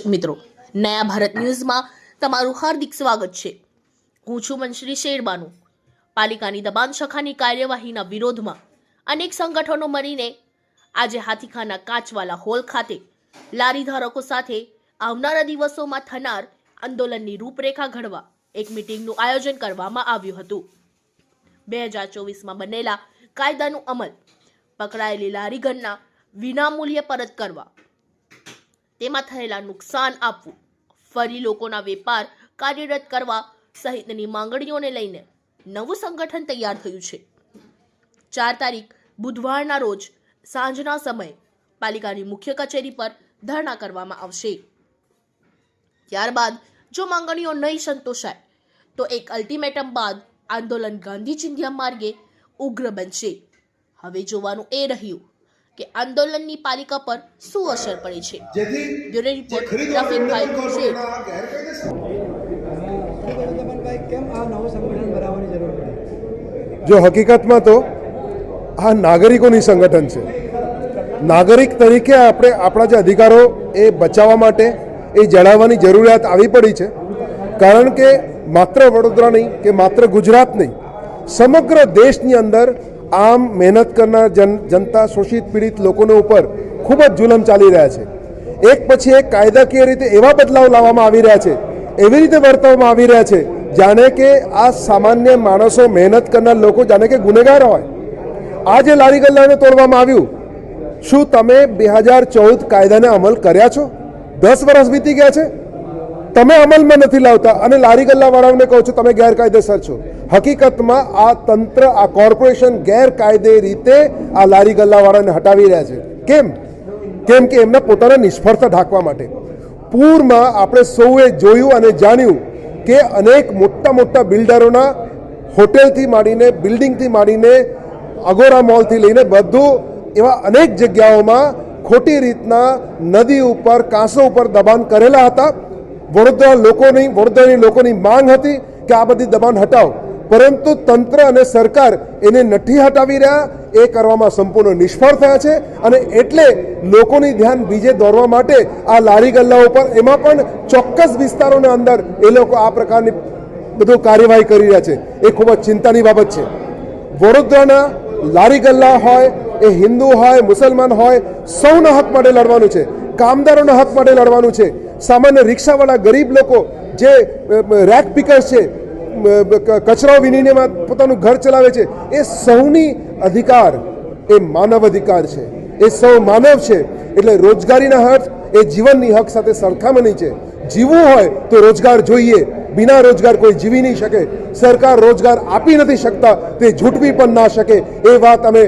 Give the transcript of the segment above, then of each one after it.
દર્શક મિત્રો. નયા ભારત ન્યૂઝમાં તમારું હાર્દિક સ્વાગત છે. હું છું મનશ્રી શેરબાનુ. પાલિકાની દબાણ શાખાની કાર્યવાહીના વિરોધમાં અનેક સંગઠનો મળીને આજે હાથીખાના કાચવાલા હોલ ખાતે લારી ધારકો સાથે આવનારા દિવસોમાં થનાર આંદોલનની રૂપરેખા ઘડવા એક મિટિંગનું આયોજન કરવામાં આવ્યું હતું. બે હજાર ચોવીસમાં બનેલા કાયદાનું અમલ, પકડાયેલી લારીગણના વિનામૂલ્યે પરત કરવા તેમાં થયેલા નુકસાન આપવું. ફરી લોકોના વેપાર કાર્યરત કરવા સહિતની માંગણીઓને લઈને નવું સંગઠન તૈયાર થયું છે. ચાર તારીખ, બુધવારના રોજ સાંજના સમયે પાલિકાની મુખ્ય કચેરી પર ધરણા કરવામાં આવશે. ત્યારબાદ જો માંગણીઓ નહીં સંતોષાય, તો એક અલ્ટિમેટમ બાદ આંદોલન ગાંધી ચિંધ્યા માર્ગે ઉગ્ર બનશે. હવે જોવાનું એ રહ્યું કે આંદોલનની પાલિકા પર શું અસર પડે છે? બ્યુરો રિપોર્ટ રફીકભાઈ પડી? જો હકીકતમાં તો આ નાગરિકોની સંગઠન છે. નાગરિક તરીકે આપણે આપણા જે અધિકારો એ બચાવવા માટે એ જણાવવાની જરૂરિયાત આવી પડી છે. કારણ કે માત્ર વડોદરા નહીં કે માત્ર ગુજરાત નહીં સમગ્ર દેશની અંદર આમ મહેનત કરનાર જન, જનતા શોષિત પીડિત લોકોને ઉપર ખૂબ જ જુલમ ચાલી રહ્યા છે. એક પછી એક કાયદાકીય રીતે એવા બદલાવ લાવવામાં આવી રહ્યા છે, એવી રીતે વર્તવામાં આવી રહ્યા છે, જાણે કે આ સામાન્ય માણસો મહેનત કરનાર લોકો જાણે કે ગુનેગાર હોય. આ જે લારી ગલ્લાને તોડવામાં આવ્યું, શું તમે બે હજાર ચૌદ કાયદાને અમલ કર્યા છો? દસ વર્ષ વીતી ગયા છે? તમે અમલમાં નથી લાવતા. અને લારી ગલ્લાવાળાઓને કહો છો, તમે ગેરકાયદેસર છો. હકીકતમાં આ તંત્ર, આ કોર્પોરેશન ગેરકાયદે રીતે આ લારી ગલ્લાવાળાને હટાવી રહ્યા છે. કેમ? કેમ કે એમના પોતાના નિષ્ફળતા ઢાંકવા માટે. પૂરમાં આપણે સૌએ જોયું અને જાણ્યું કે અનેક મોટા મોટા બિલ્ડરોના હોટેલથી માંડીને, બિલ્ડિંગથી માંડીને, અગોરા મોલથી લઈને બધું એવા અનેક જગ્યાઓમાં ખોટી રીતના નદી ઉપર, કાંસો ઉપર દબાણ કરેલા હતા. વડોદરા લોકોની, વડોદરાની લોકોની માંગ હતી કે આ બધી દબાણ હટાવો. પરંતુ તંત્ર અને સરકાર એને નથી હટાવી રહ્યા. એ કરવામાં સંપૂર્ણ નિષ્ફળ થયા છે અને એટલે લોકોની ધ્યાન બીજે દોરવા માટે આ લારી ગલ્લા ઉપર એમાં પણ ચોક્કસ વિસ્તારોના અંદર એ લોકો આ પ્રકારની બધું કાર્યવાહી કરી રહ્યા છે. એ ખૂબ જ ચિંતાની બાબત છે. વડોદરાના લારી ગલ્લા હોય, એ હિન્દુ હોય, મુસલમાન હોય, સૌના હક માટે લડવાનું છે. કામદારોના હક માટે લડવાનું છે. સામાન્ય રિક્ષાવાળા ગરીબ લોકો જે રેક પિકર્સ છે કચરાઓ વિનીને પોતાનું ઘર ચલાવે છે, એ સૌની અધિકાર, એ માનવ અધિકાર છે. એ સૌ માનવ છે. એટલે રોજગારીના હક એ જીવનની હક સાથે સરખામણી છે. જીવવું હોય તો રોજગાર જોઈએ. બિના રોજગાર કોઈ જીવી નહીં શકે. સરકાર રોજગાર આપી નથી શકતા. તે ઝૂંટવી પણ ના શકે. એ વાત અમે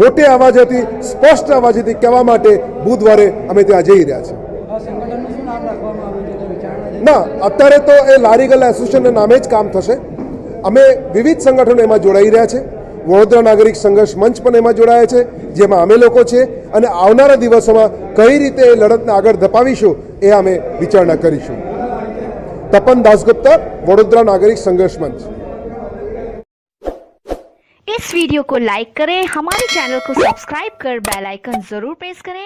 મોટે અવાજેથી, સ્પષ્ટ અવાજેથી કહેવા માટે બુધવારે અમે ત્યાં જઈ રહ્યા છીએ. ના અત્યારે તો એ લારી ગલ્લા એસોસિએશનના નામે જ કામ થશે અમે વિવિધ સંગઠનો એમાં જોડાઈ રહ્યા છે વડોદરા નાગરિક સંઘર્ષ મંચ પણ એમાં જોડાયા છે જેમાં અમે લોકો છે અને આવનારા દિવસોમાં કઈ રીતે એ લડતને આગળ ધપાવીશું એ અમે વિચારણા કરીશું તપન દાસગુપ્તા વડોદરા નાગરિક संघर्ष मंच इस वीडियो को लाइक करें हमारे चैनल को सब्सक्राइब कर बेल आइकन जरूर प्रेस करें